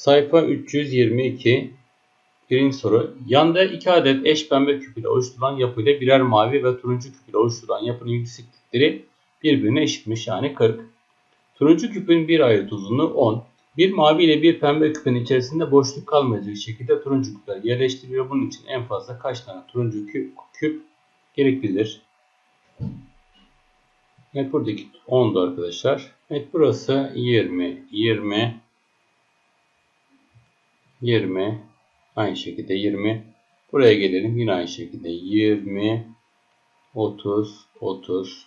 Sayfa 322 Birinci soru. Yanda iki adet eş pembe küp ile oluşturulan yapı birer mavi ve turuncu küp ile oluşturulan yapının yükseklikleri birbirine eşitmiş yani 40. Turuncu küpün bir ayrıt uzunluğu 10. Bir mavi ile bir pembe küpün içerisinde boşluk kalmayacak şekilde turuncu küpler yerleştiriliyor. Bunun için en fazla kaç tane turuncu küp, küp gereklidir? Evet buradaki 10'du arkadaşlar. Evet burası 20, 20, 20, aynı şekilde 20. Buraya gelelim yine aynı şekilde 20, 30, 30.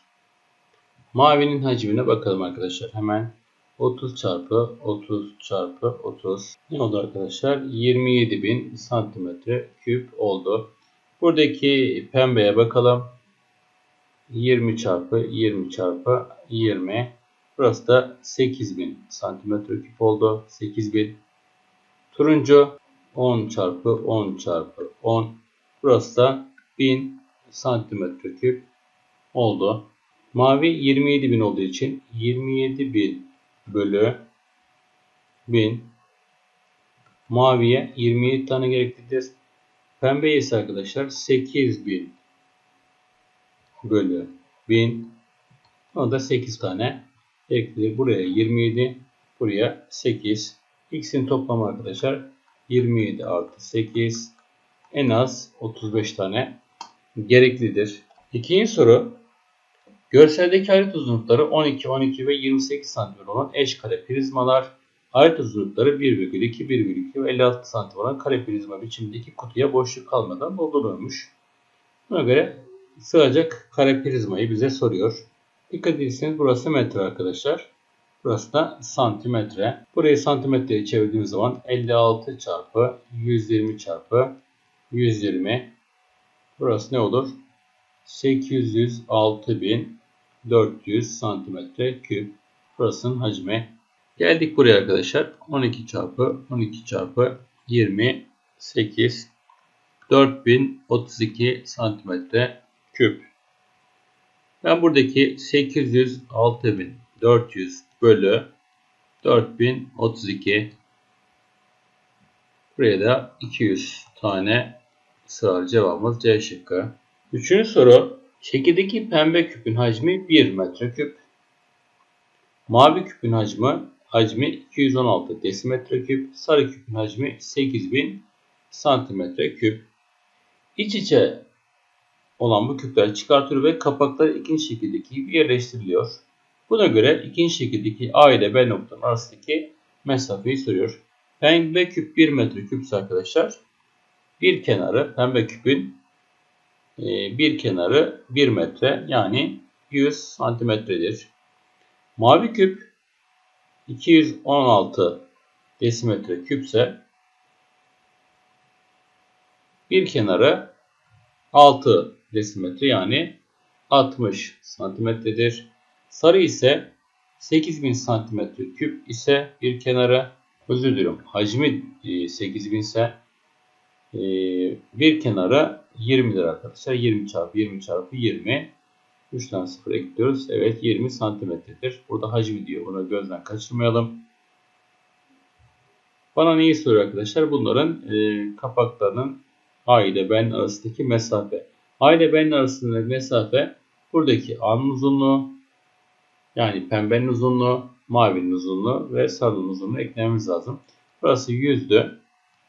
Mavinin hacmine bakalım arkadaşlar. Hemen 30 çarpı 30 çarpı 30. Ne oldu arkadaşlar? 27.000 santimetre küp oldu. Buradaki pembeye bakalım. 20 çarpı 20 çarpı 20. Burası da 8000 santimetre küp oldu. 8000. Turuncu 10 çarpı 10 çarpı 10. Burası da 1000 santimetre küp oldu. Mavi 27.000 olduğu için 27.000 bölü 1000 maviye 27 tane gereklidir. Pembe ise arkadaşlar 8000 bölü 1000 o da 8 tane gereklidir. Buraya 27 buraya 8 x'in toplamı arkadaşlar 27 artı 8 en az 35 tane gereklidir. İkinci soru Görseldeki ayrıt uzunlukları 12, 12 ve 28 cm olan eş kare prizmalar, ayrıt uzunlukları 1,2, 1,2 ve 56 cm olan kare prizma biçimindeki kutuya boşluk kalmadan doldurulmuş. Buna göre sığacak kare prizmayı bize soruyor. Dikkat ederseniz burası metre arkadaşlar. Burası da santimetre. Burayı santimetreye çevirdiğimiz zaman 56 çarpı 120 çarpı 120. Burası ne olur? 806.400 santimetre küp. Burasının hacmi. Geldik buraya arkadaşlar. 12 çarpı 12 çarpı 28 4032 santimetre küp. Ben buradaki 806.400 bölü 4032 buraya da 200 tane sığar cevabımız C şıkkı. Üçüncü soru. Şekildeki pembe küpün hacmi 1 metreküp. Mavi küpün hacmi hacmi 216 desimetre küp. Sarı küpün hacmi 8000 santimetre küp. İç içe olan bu küpler çıkartılıyor ve kapaklar ikinci şekildeki gibi yerleştiriliyor. Buna göre ikinci şekildeki A ile B noktanın arasındaki mesafeyi soruyor. Pembe küp 1 metre küpse arkadaşlar bir kenarı pembe küpün ee, bir kenarı 1 metre yani 100 santimetredir. Mavi küp 216 desimetre küpse bir kenarı 6 desimetre yani 60 santimetredir. Sarı ise 8000 santimetre küp ise bir kenarı özür diliyorum hacmi 8000 e, ise e, bir kenarı 20 lira arkadaşlar. 20 çarpı 20 çarpı 20. 3 tane 0 ekliyoruz. Evet 20 santimetredir. Burada hacmi diyor. Bunu gözden kaçırmayalım. Bana neyi soruyor arkadaşlar? Bunların e, kapaklarının A ile B arasındaki mesafe. A ile B arasındaki mesafe buradaki A'nın uzunluğu yani pembenin uzunluğu, mavinin uzunluğu ve sarının uzunluğu eklememiz lazım. Burası 100'dü.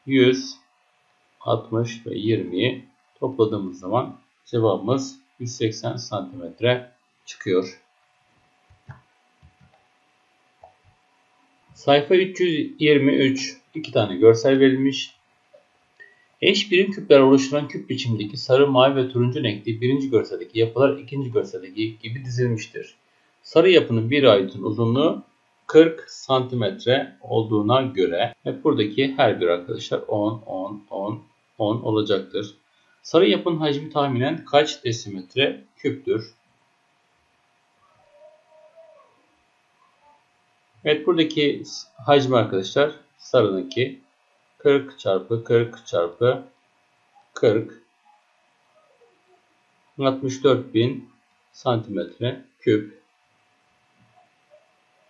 100, 60 ve 20'yi Topladığımız zaman cevabımız 180 santimetre çıkıyor. Sayfa 323 iki tane görsel verilmiş. Eş birim küpler oluşturan küp biçimindeki sarı, mavi ve turuncu renkli birinci görseldeki yapılar ikinci görseldeki gibi dizilmiştir. Sarı yapının bir ayetin uzunluğu 40 santimetre olduğuna göre ve buradaki her bir arkadaşlar 10, 10, 10, 10 olacaktır. Sarı yapının hacmi tahminen kaç desimetre küptür? Evet buradaki hacmi arkadaşlar sarınınki 40 çarpı 40 çarpı 40 64.000 santimetre küp.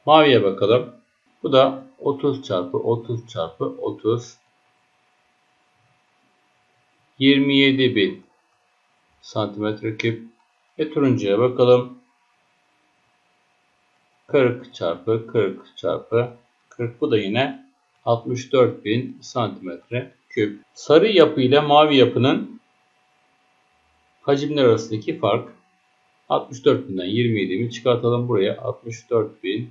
Maviye bakalım. Bu da 30 çarpı 30 çarpı 30. 27.000 santimetre küp. Ve turuncuya bakalım. 40 çarpı 40 çarpı 40. Bu da yine 64.000 santimetre küp. Sarı yapı ile mavi yapının hacimler arasındaki fark 64.000'den 27.000 çıkartalım. Buraya 64.000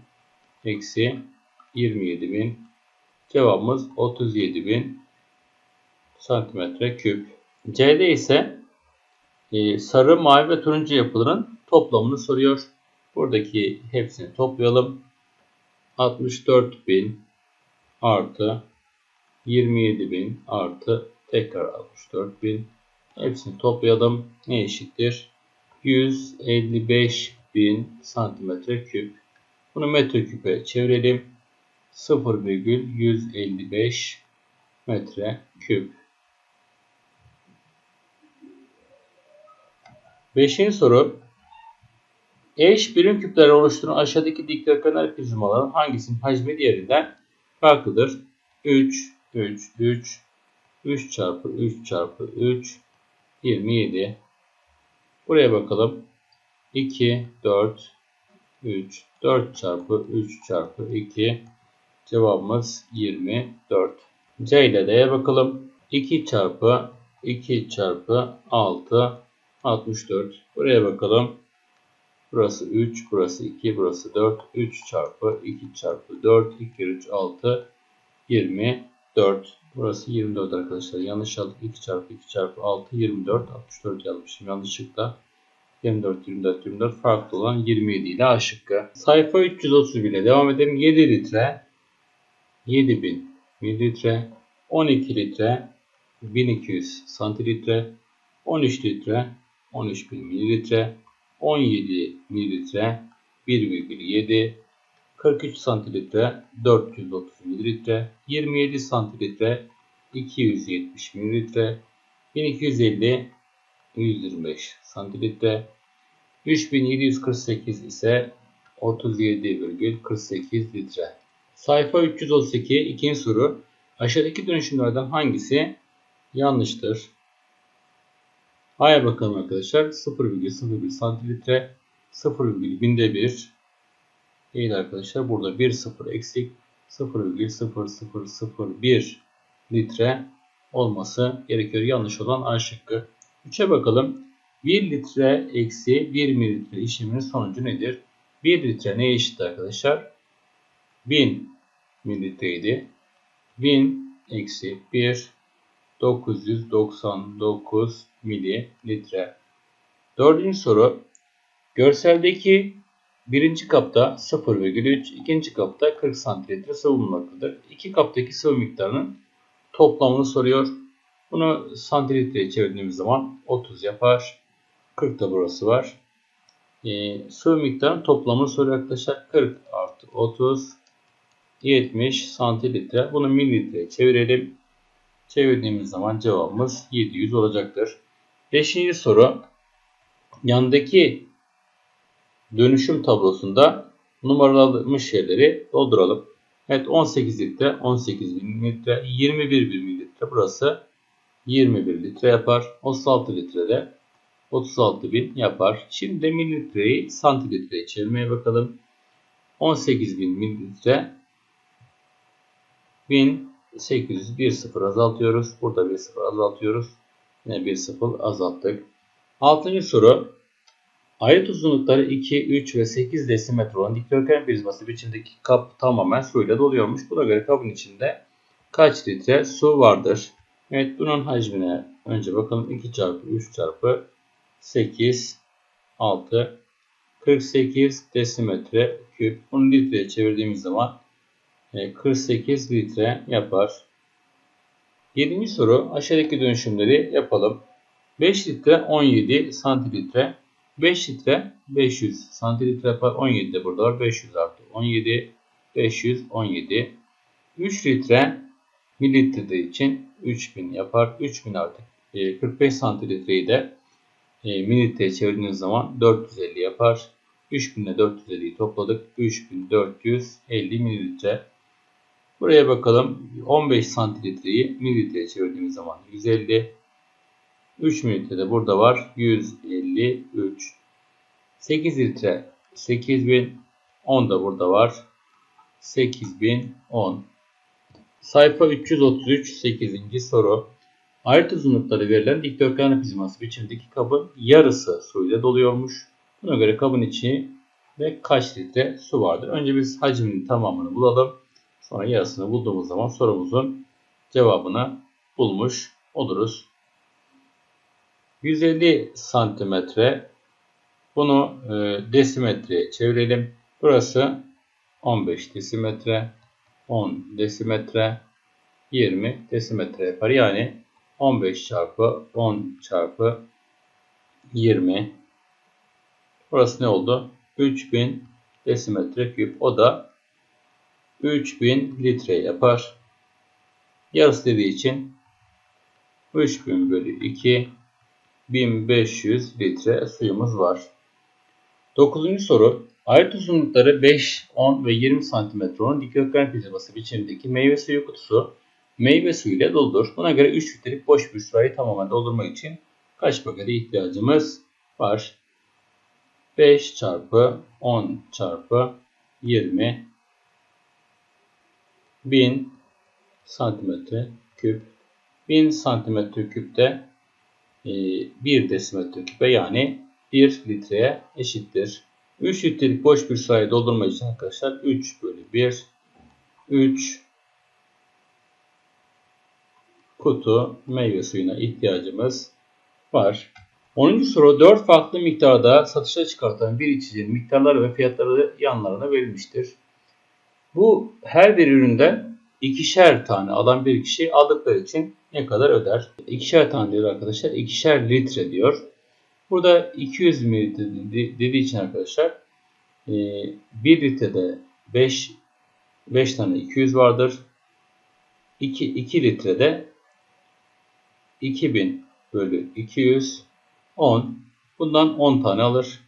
eksi 27.000 cevabımız 37.000 santimetre küp. C'de ise e, sarı, mavi ve turuncu yapıların toplamını soruyor. Buradaki hepsini toplayalım. 64.000 artı 27.000 artı tekrar 64.000 hepsini toplayalım. Ne eşittir? 155.000 santimetre küp. Bunu metreküpe çevirelim. 0,155 metre küp. Beşinci soru. Eş birim küpler oluşturan aşağıdaki dikdörtgenler prizmaların hangisinin hacmi diğerinden farklıdır? 3, 3, 3, 3 çarpı 3 çarpı 3, 27. Buraya bakalım. 2, 4, 3, 4 çarpı 3 çarpı 2. Cevabımız 24. C ile D'ye bakalım. 2 çarpı 2 çarpı 6, 64. Buraya bakalım. Burası 3, burası 2, burası 4. 3 çarpı 2 çarpı 4, 2 kere 3, 6, 24. Burası 24 arkadaşlar. Yanlış aldık. 2 çarpı 2 çarpı 6, 24. 64 yazmışım yanlışlıkla. 24, 24, 24 farklı olan 27 ile A. Sayfa 331 ile devam edelim. 7 litre, 7000 mililitre, 12 litre, 1200 santililitre, 13 litre, 13.000 mililitre, 17 mililitre, 1,7, 43 santililitre, 430 mililitre, 27 santililitre, 270 mililitre, 1250, 125 santililitre, 3748 ise 37,48 litre. Sayfa 332 ikinci soru. Aşağıdaki dönüşümlerden hangisi yanlıştır? A'ya bakalım arkadaşlar. 0,01 santimetre 0,binde 1 değil arkadaşlar. Burada 1 0 eksik 0,0001 litre olması gerekiyor. Yanlış olan A şıkkı. 3'e bakalım. 1 litre eksi 1 mililitre işleminin sonucu nedir? 1 litre neye eşit arkadaşlar? 1000 mililitreydi. 1000 eksi 1 999 mililitre. Dördüncü soru. Görseldeki birinci kapta 0,3, ikinci kapta 40 santimetre sıvı bulunmaktadır. İki kaptaki sıvı miktarının toplamını soruyor. Bunu santimetreye çevirdiğimiz zaman 30 yapar. 40 da burası var. Ee, sıvı miktarının toplamını soruyor arkadaşlar. 40 artı 30 70 santimetre. Bunu mililitreye çevirelim. Çevirdiğimiz zaman cevabımız 700 olacaktır. Beşinci soru. Yandaki dönüşüm tablosunda numaralanmış yerleri dolduralım. Evet 18 litre, 18 bin litre, 21 bin mililitre burası 21 litre yapar. 36 litre de 36 bin yapar. Şimdi mililitreyi santilitreye çevirmeye bakalım. 18 bin mililitre 1800 bir sıfır azaltıyoruz. Burada bir sıfır azaltıyoruz. Yine bir sıfır azalttık. Altıncı soru. Ayrıt uzunlukları 2, 3 ve 8 desimetre olan dikdörtgen prizması biçimdeki kap tamamen suyla doluyormuş. Buna göre kabın içinde kaç litre su vardır? Evet bunun hacmine önce bakalım. 2 çarpı 3 çarpı 8 6 48 desimetre küp. Bunu litreye çevirdiğimiz zaman 48 e, litre yapar. Yedinci soru aşağıdaki dönüşümleri yapalım. 5 litre 17 santimetre 5 litre 500 santimetre yapar. 17 de burada var. 500 artı 17 517 3 litre mililitre için 3000 yapar. 3000 artı 45 santilitreyi de e, mililitreye çevirdiğiniz zaman 450 yapar. 3000 ile 450'yi topladık. 3450 mililitre Buraya bakalım. 15 santilitreyi mililitreye çevirdiğimiz zaman 150. 3 mililitre de burada var. 153. 8 litre 8000. 10 da burada var. 8010. Sayfa 333 8. soru. Ayrıt uzunlukları verilen dikdörtgen prizması biçimdeki kabın yarısı suyla doluyormuş. Buna göre kabın içi ve kaç litre su vardır? Önce biz hacminin tamamını bulalım. Sonra yarısını bulduğumuz zaman sorumuzun cevabını bulmuş oluruz. 150 santimetre bunu e, desimetreye çevirelim. Burası 15 desimetre, 10 desimetre, 20 desimetre yapar. Yani 15 çarpı 10 çarpı 20. Burası ne oldu? 3000 desimetre küp. O da 3000 litre yapar. Yarısı dediği için 3000 bölü 2 1500 litre suyumuz var. 9. soru. Ayrıt uzunlukları 5, 10 ve 20 cm olan dikdörtgen pijaması biçimindeki meyve suyu kutusu meyve suyu ile doludur. Buna göre 3 litrelik boş bir sırayı tamamen doldurmak için kaç pakete ihtiyacımız var? 5 çarpı 10 çarpı 20 1000 santimetre küp 1000 santimetre küpte 1 desimetre küpe yani 1 litreye eşittir. 3 litrelik boş bir sırayı doldurmak için arkadaşlar 3 bölü 1 3 kutu meyve suyuna ihtiyacımız var. 10. soru 4 farklı miktarda satışa çıkartan bir içeceğin miktarları ve fiyatları yanlarına verilmiştir. Bu her bir üründen ikişer tane alan bir kişi aldıkları için ne kadar öder? İkişer tane diyor arkadaşlar. ikişer litre diyor. Burada 200 mililitre dediği için arkadaşlar 1 e, litrede 5 5 tane 200 vardır. 2, 2 litrede 2000 bölü 200 10. Bundan 10 tane alır.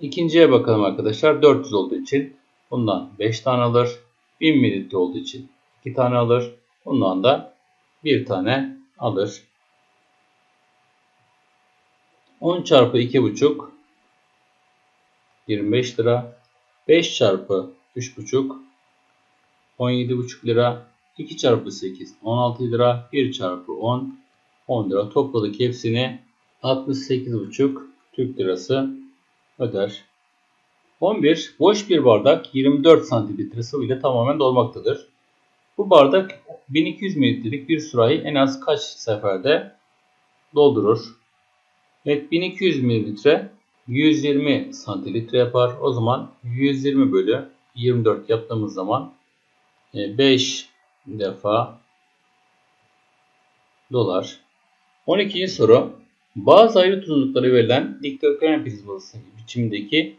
İkinciye bakalım arkadaşlar. 400 olduğu için bundan 5 tane alır. 1000 mililitre olduğu için 2 tane alır. Bundan da 1 tane alır. 10 çarpı 2,5 25 lira. 5 çarpı 3,5 17,5 lira. 2 çarpı 8 16 lira. 1 çarpı 10 10 lira. Topladık hepsini 68,5 Türk lirası öder. 11. Boş bir bardak 24 santimetre sıvı ile tamamen dolmaktadır. Bu bardak 1200 mililitrelik bir sırayı en az kaç seferde doldurur? Evet 1200 mililitre 120 santilitre yapar. O zaman 120 bölü 24 yaptığımız zaman 5 e, defa dolar. 12. soru. Bazı ayrı uzunlukları verilen dikdörtgen prizması biçimindeki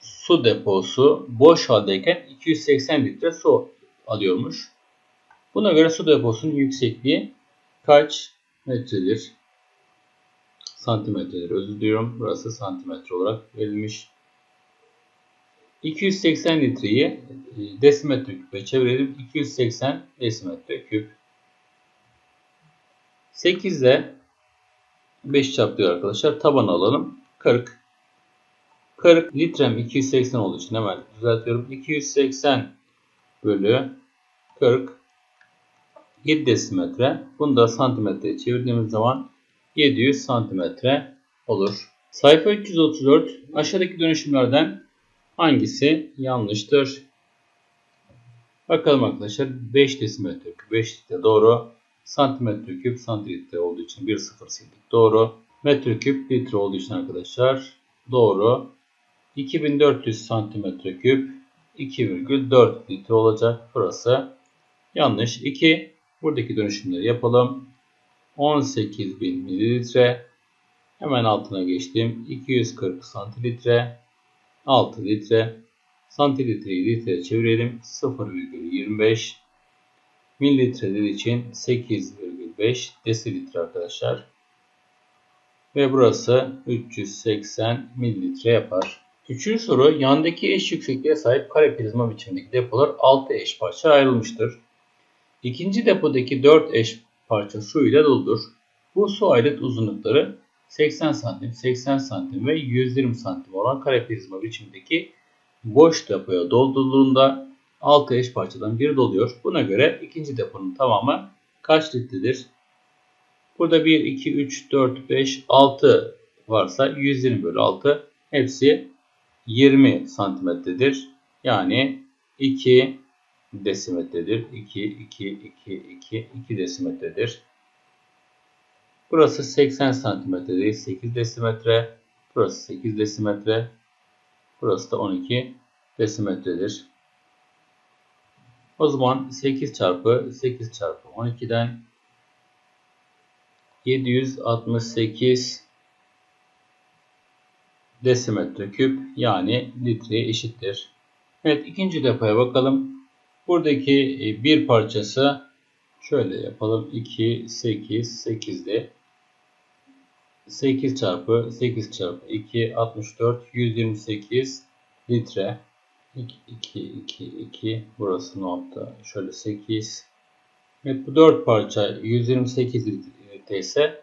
su deposu boş haldeyken 280 litre su alıyormuş. Buna göre su deposunun yüksekliği kaç metredir? Santimetredir. Özür diliyorum. Burası santimetre olarak verilmiş. 280 litreyi e, desimetre küpe çevirelim. 280 desimetre küp. 8 ile 5 çarpıyor arkadaşlar. Taban alalım. 40. 40 litrem 280 olduğu için hemen düzeltiyorum. 280 bölü 40 7 desimetre. Bunu da santimetreye çevirdiğimiz zaman 700 santimetre olur. Sayfa 334 aşağıdaki dönüşümlerden hangisi yanlıştır? Bakalım arkadaşlar 5 desimetre küp 5 litre doğru. Santimetre küp santimetre olduğu için 1 sıfır sildik doğru. Metre küp litre olduğu için arkadaşlar doğru. 2400 santimetre küp 2,4 litre olacak. Burası yanlış. 2 buradaki dönüşümleri yapalım. 18.000 mililitre hemen altına geçtim. 240 santilitre 6 litre santilitreyi litreye çevirelim. 0,25 mililitre için 8,5 desilitre arkadaşlar. Ve burası 380 mililitre yapar. Üçüncü soru yandaki eş yüksekliğe sahip kare prizma biçimindeki depolar 6 eş parça ayrılmıştır. İkinci depodaki 4 eş parça su ile doludur. Bu su ayrıt uzunlukları 80 cm, 80 cm ve 120 cm olan kare prizma biçimindeki boş depoya doldurulduğunda 6 eş parçadan biri doluyor. Buna göre ikinci deponun tamamı kaç litredir? Burada 1, 2, 3, 4, 5, 6 varsa 120 bölü 6 hepsi 20 santimetredir. Yani 2 desimetredir. 2, 2, 2, 2, 2 desimetredir. Burası 80 santimetre değil 8 desimetre. Burası 8 desimetre. Burası da 12 desimetredir. O zaman 8 çarpı 8 çarpı 12'den 768 desimetre küp yani litreye eşittir. Evet ikinci depoya bakalım. Buradaki e, bir parçası şöyle yapalım. 2, 8, 8'di. 8 çarpı 8 çarpı 2, 64, 128 litre. 2, 2, 2, 2. Burası nokta. Şöyle 8. Evet bu 4 parça 128 litre ise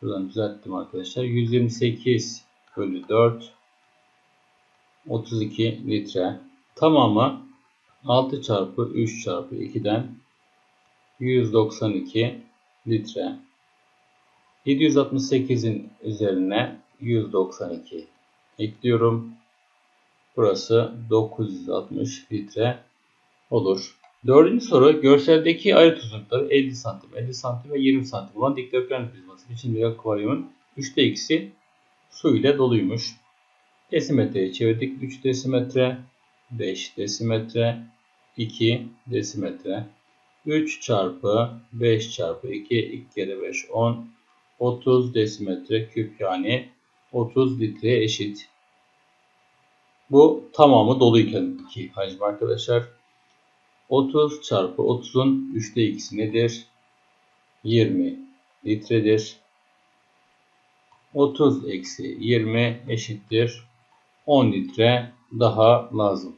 şuradan düzelttim arkadaşlar. 128 bölü 4 32 litre. Tamamı 6 çarpı 3 çarpı 2'den 192 litre. 768'in üzerine 192 ekliyorum. Burası 960 litre olur. Dördüncü soru görseldeki ayrı uzunlukları 50 cm, 50 cm ve 20 cm olan dikdörtgen prizması biçimli akvaryumun 3'te ikisi su ile doluymuş. Desimetreye çevirdik. 3 desimetre, 5 desimetre, 2 desimetre. 3 çarpı 5 çarpı 2, 2 kere 5, 10, 30 desimetre küp yani 30 litreye eşit. Bu tamamı doluyken ki hacim arkadaşlar. 30 çarpı 30'un 3'te 2'si nedir? 20 litredir. 30 eksi 20 eşittir 10 litre daha lazım.